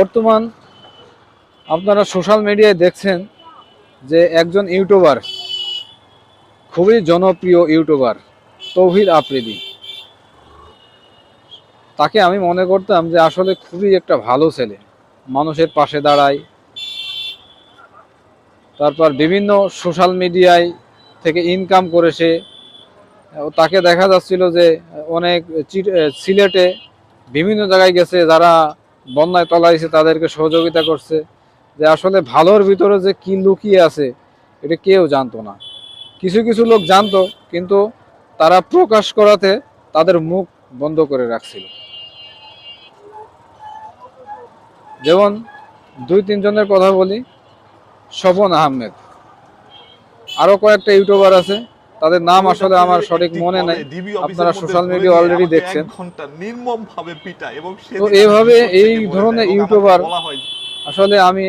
বর্তমান আপনারা সোশ্যাল মিডিয়ায় দেখছেন যে একজন ইউটিউবার, খুবই জনপ্রিয় ইউটিউবার তৌহিদ আফ্রিদি। তাকে আমি মনে করতাম যে আসলে খুবই একটা ভালো ছেলে। মানুষের পাশে দাঁড়ায়, তারপর বিভিন্ন সোশ্যাল মিডিয়ায় থেকে ইনকাম করে সে তাকে দেখা যাচ্ছিল যে অনেক সিলেটে বিভিন্ন জায়গায় গেছে যারা বন্যায় তলাইছে, তাদেরকে সহযোগিতা করছে, যে আসলে ভালোর ভিতরে যে কি লুকিয়ে আছে, এটা কেউ জানতো না। কিছু কিছু লোক জানতো, কিন্তু তারা প্রকাশ করাতে তাদের মুখ বন্ধ করে রাখছিল। যেমন দুই তিনজনের কথা বলি স্বপন আহমেদ। আরও কয়েকটা ইউটিউবার আছে তাদের নাম আসলে আমার সঠিক মনে নাই। আপনারা সোশ্যাল মিডিয়া অলরেডি দেখছেন। নির্মম ভাবে পিটায় এবং তো এইভাবে এই ধরনের ইউটিউবার আসলে আমি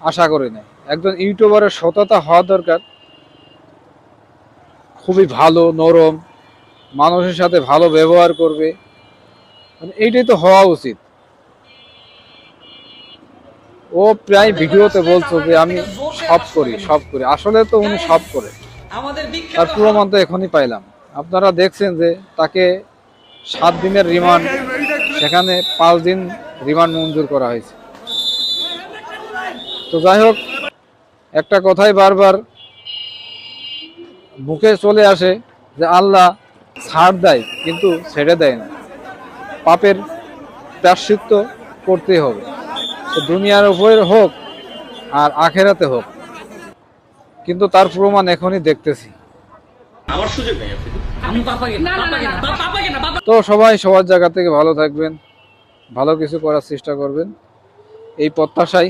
আশা করি না একজন ইউটিউবারের সততা হওয়া দরকার। খুবই ভালো নরম মানুষের সাথে ভালো ব্যবহার করবে। মানে এইটাই তো হওয়া উচিত। ও প্রায় ভিডিওতে বলছো যে আমি সব করি সব করি। আসলে তো উনি সব করে। তার প্রমাণ তো এখনই পাইলাম। আপনারা দেখছেন যে তাকে সাত দিনের রিমান্ড, সেখানে পাঁচ দিন রিমান্ড মঞ্জুর করা হয়েছে। তো যাই হোক, একটা কথাই বারবার, মুখে চলে আসে যে আল্লাহ ছাড় দেয়, কিন্তু ছেড়ে দেয় না। পাপের প্রাশ্চিত্য করতেই হবে। দুনিয়ার উপরে হোক আর আখেরাতে হোক কিন্তু তার প্রমাণ এখনই দেখতেছি। আমার সুযোগ নেই তো সবাই সবার জায়গা থেকে ভালো থাকবেন ভালো কিছু করার চেষ্টা করবেন। এই প্রত্যাশাই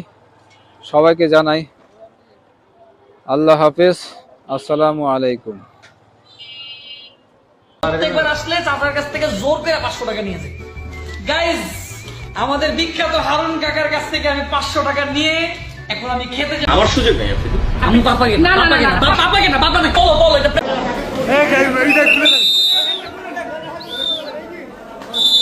সবাইকে জানাই। আল্লাহ হাফেজ আসসালামু আলাইকুম। প্রত্যেকবার আসলে চাচার কাছ থেকে জোর করে পাঁচশো টাকা নিয়েছে গাইজ আমাদের বিখ্যাত হারুন কাকার কাছ থেকে আমি পাঁচশো টাকা নিয়ে এখন আমি খেতে যাই আমার সুযোগ নেই আপনি আমি পাপাকে না পাপাকে না পাপাকে না পাপাকে না বলো বলো এটা